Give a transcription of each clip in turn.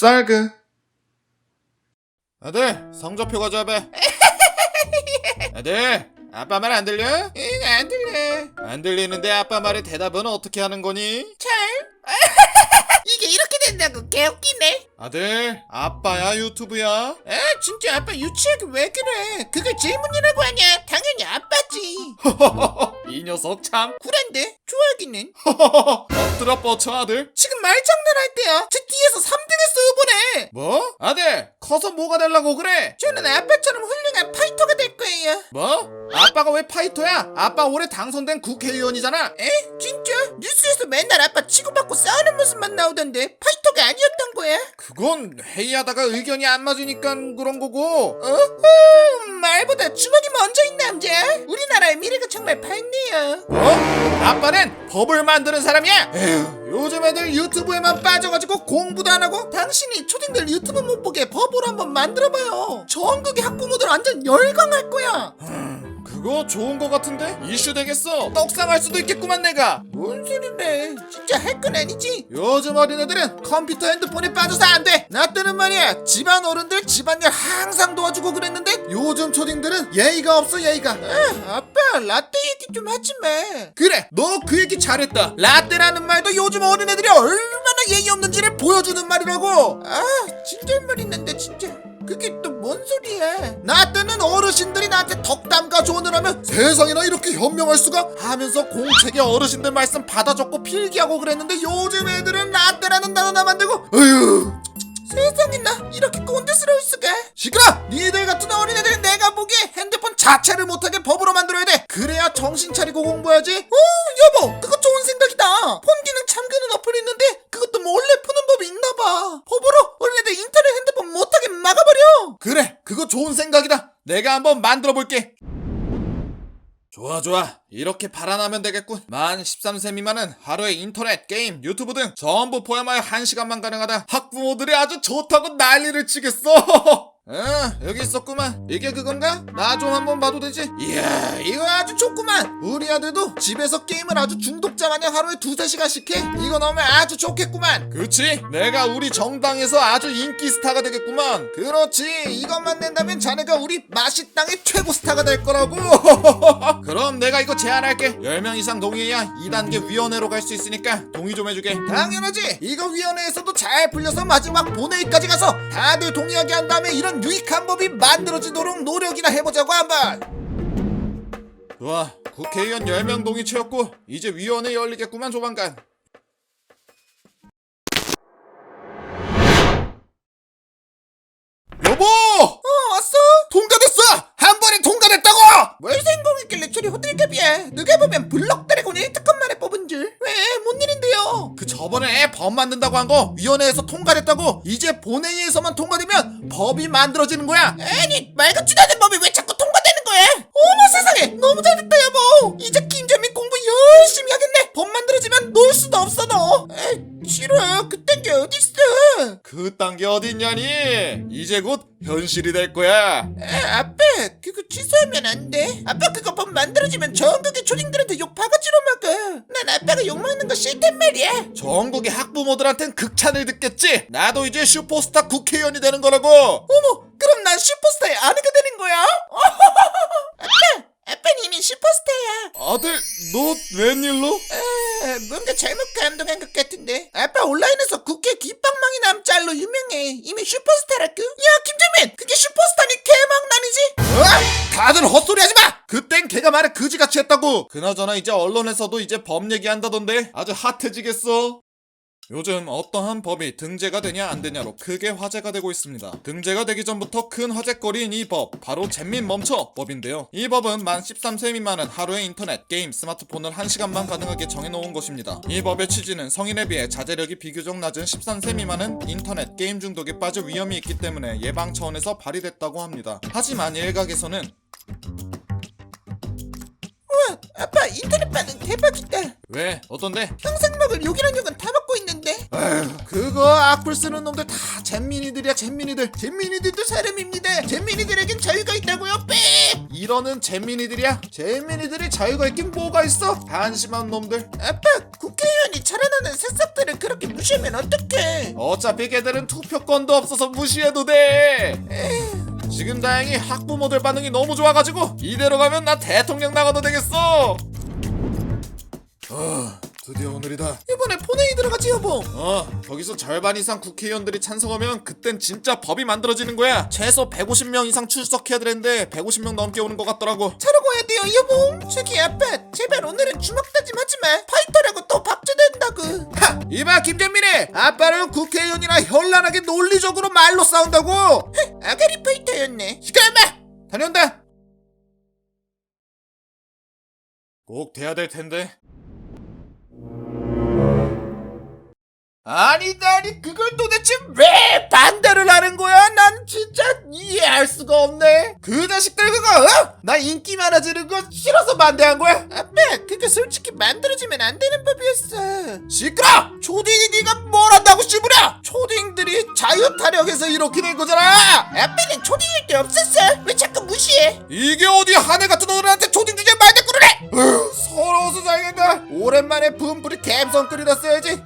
쌀그 아들 성적표 가져와봐 아들 아빠 말 안 들려? 응, 안 들려. 안 들리는데 아빠 말에 대답은 어떻게 하는 거니? 잘. 이게 이렇게 된다고 개웃기네. 아들 아빠야 유튜브야? 아, 진짜 아빠 유치하게 왜 그래? 그걸 질문이라고 하냐? 당연히 아빠지. 이 녀석 참 쿨한데? 좋아하기는. 엎드려 뻗쳐 아들 지금 말장난할 때야. 저 뒤에서 3등했 어, 이번에. 뭐? 아들 커서 뭐가 되려고 그래? 저는 아빠처럼 훌륭한 파이터가 될 거예요. 뭐? 아빠가 왜 파이터야? 아빠 올해 당선된 국회의원이잖아 에? 진짜? 뉴스에서 맨날 아빠 치고받고 싸우는 모습만 나오던데 파이터가 아니었던 거야? 그건 회의하다가 의견이 안 맞으니까 그런 거고 어허, 말보다 주먹이 먼저인 남자. 우리나라의 미래가 정말 밝네요. 어? 아빠는 법을 만드는 사람이야 에휴 요즘 애들 유튜브에만 빠져가지고 공부도 안 하고 당신이 초딩들 유튜브 못 보게 법 으로 한번 만들어봐요. 전국의 학부모들 완전 열광할 거야. 그거 좋은 거 같은데? 이슈 되겠어 떡상할 수도 있겠구만 내가 뭔 소리래? 진짜 할 건 아니지? 요즘 어린애들은 컴퓨터 핸드폰에 빠져서 안 돼. 나 때는 말이야. 집안 어른들 집안일 항상 도와주고 그랬는데 요즘 초딩들은 예의가 없어 예의가. 아, 아빠 라떼 얘기 좀 하지 마. 그래 너 그 얘기 잘했다 라떼라는 말도 요즘 어린애들이 얼마나 예의 없는지를 보여주는 말이라고. 아, 진절말 있는데 진짜. 그게 또 뭔 소리야? 나 때는 어르신들이 나한테 덕담과 조언을 하면 세상에나 이렇게 현명할 수가 하면서 공책에 어르신들 말씀 받아 적고 필기하고 그랬는데 요즘 애들은 라떼라는 단어나 만들고 어휴 세상에나 이렇게 꼰대스러울 수가? 시끄러 니들 같은 어린애들은 내가 보기에 핸드폰 자체를 못하게 법으로 만들어야 돼. 그래야 정신 차리고 공부해야지. 어, 여보, 그거 좋은 생각이다. 폰 기능 참교는 어플이 있는데 그것도 몰래 푸는 법이 있나 봐. 법으로 어린애들 인터넷 핸드폰 못하게 막아버려. 그거 좋은 생각이다. 내가 한번 만들어 볼게. 좋아 좋아. 이렇게 발안하면 되겠군. 만 13세 미만은 하루에 인터넷 게임 유튜브 등 전부 포함하여 1시간만 가능하다. 학부모들이 아주 좋다고 난리를 치겠어 어 여기 있었구만 이게 그건가? 나 좀 한번 봐도 되지? 이야, 이거 아주 좋구만. 우리 아들도 집에서 게임을 아주 중독자 마냥 하루에 두세 시간씩 해. 이거 넣으면 아주 좋겠구만. 그치 내가 우리 정당에서 아주 인기 스타가 되겠구만 그렇지. 이것만 낸다면 자네가 우리 마시땅의 최고 스타가 될 거라고. 그럼 내가 이거 제안할게 10명 이상 동의해야 2단계 위원회로 갈 수 있으니까 동의 좀 해주게 당연하지. 이거 위원회에서도 잘 풀려서 마지막 본회의까지 가서 다들 동의하게 한 다음에 이런 유익한 법이 만들어지도록 노력이나 해보자고 한번. 좋아 국회의원 10명 동의 채웠고 이제 위원회 열리겠구만 조만간 여보 어 왔어? 통과됐어 한 번에 통과됐다고 뭘 성공했길래 저리 호들갑이야. 누가 보면 블럭 드래곤 1특급 만에 뽑은 줄. 왜? 뭔 일인데요? 그 저번에 법 만든다고 한 거 위원회에서 통과됐다고 이제 본회의에서만 통과되면 법이 만들어지는 거야 아니 말 같지도 않은 법이 왜 자꾸 통과되는 거야? 어머 세상에 너무 잘됐다 여보. 이제 김재민 공부 열심히 하겠네. 법 만들어지면 놀 수도 없어 너. 에이 싫어. 그딴 게 어딨어. 그딴 게 어딨냐니 이제 곧 현실이 될 거야 아, 아빠 그거 취소하면 안 돼. 아빠 그거 법 만들어지면 전국의 초딩들한테 욕 바가지로. 난 아빠가 욕 먹는 거 싫단 말이야. 전국의 학부모들한텐 극찬을 듣겠지 나도 이제 슈퍼스타 국회의원이 되는 거라고 어머 그럼 난 슈퍼스타의 아내가 되는 거야? 아빠 아빠는 이미 슈퍼스타야. 아들 너 웬일로? 아, 뭔가 잘못 감동한 것 같은데. 아빠 온라인에서 국회 귓방망이 남짤로 유명해. 이미 슈퍼스타라고. 야 김재민 그게 슈퍼스타니 개망난이지? 어? 다들 헛소리 그땐 걔가 말을 그지같이 했다고! 그나저나 이제 언론에서도 이제 법 얘기한다던데 아주 핫해지겠어. 요즘 어떠한 법이 등재가 되냐 안 되냐로 크게 화제가 되고 있습니다. 등재가 되기 전부터 큰 화제거리인 이 법, 바로 잼민 멈춰 법인데요. 이 법은 만 13세 미만은 하루에 인터넷, 게임, 스마트폰을 1시간만 가능하게 정해놓은 것입니다. 이 법의 취지는 성인에 비해 자제력이 비교적 낮은 13세 미만은 인터넷, 게임 중독에 빠질 위험이 있기 때문에 예방 차원에서 발의됐다고 합니다. 하지만 일각에서는 아빠 인터넷 반응 대박이다. 왜? 어떤데? 평생 먹을 욕이란 욕은 다 먹고 있는데. 에휴, 그거 악플 쓰는 놈들 다 잼민이들이야 잼민이들. 잼민이들도 사람입니다. 잼민이들에겐 자유가 있다고요? 빽! 이러는 잼민이들이야? 잼민이들이 자유가 있긴 뭐가 있어? 한심한 놈들. 아빠 국회의원이 자라나는 새싹들을 그렇게 무시하면 어떡해? 어차피 걔들은 투표권도 없어서 무시해도 돼 지금 다행히 학부모들 반응이 너무 좋아가지고 이대로 가면 나 대통령 나가도 되겠어 아 드디어 오늘이다 이번에 본회의 들어가지 여보 어, 거기서 절반 이상 국회의원들이 찬성하면 그땐 진짜 법이 만들어지는 거야. 최소 150명 이상 출석해야 되는데 150명 넘게 오는 것 같더라고. 자르고 와야 돼요 여보 저기 아빠 제발 오늘은 주먹 다짐 하지마 파이터라고 또 박제된다고 하! 이봐 김재민이 아빠는 국회의원이라 현란하게 논리적으로 말로 싸운다고. 아가리 파이터 였네 시끄러 임마! 다녀온다. 꼭 돼야 될 텐데. 아니 아니 그걸 도대체 왜 반대를 하는 거야? 난 진짜 이해할 수가 없네. 그 자식들 그거 어? 나 인기 많아지는 거 싫어서 반대한 거야? 아빠 그게 솔직히 만들어지면 안 되는 법이었어 시끄러! 초딩이 네가 뭘 한다고 씨부려! 초딩들이 자유 타령해서 이렇게 된 거잖아! 아빠는 초딩일 때 없었어 왜 자꾸 무시해 이게 어디 한해 같은 어른한테 초딩 주제에 말대꾸를 해! 으, 서러워서 살겠다. 오랜만에 분풀이 갬성 끓이다 써야지.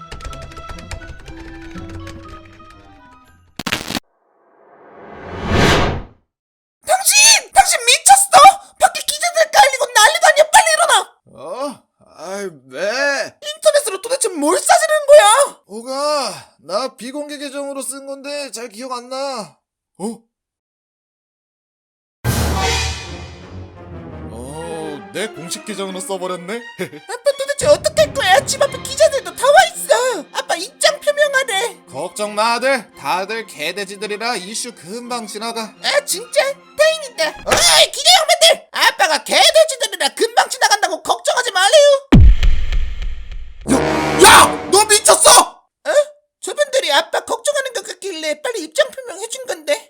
내 공식 계정으로 써버렸네? 아빠 도대체 어떡할 거야 집 앞에 기자들도 다 와 있어 아빠 입장 표명하래 걱정 마, 아들. 다들 개돼지들이라 이슈 금방 지나가. 아 진짜 다행이다 어이 기자 형님들 아빠가 개돼지들이라 금방 지나간다고 걱정하지 말래요 야! 너 미쳤어! 어? 저분들이 아빠 걱정하는 것 같길래 빨리 입장 표명 해준 건데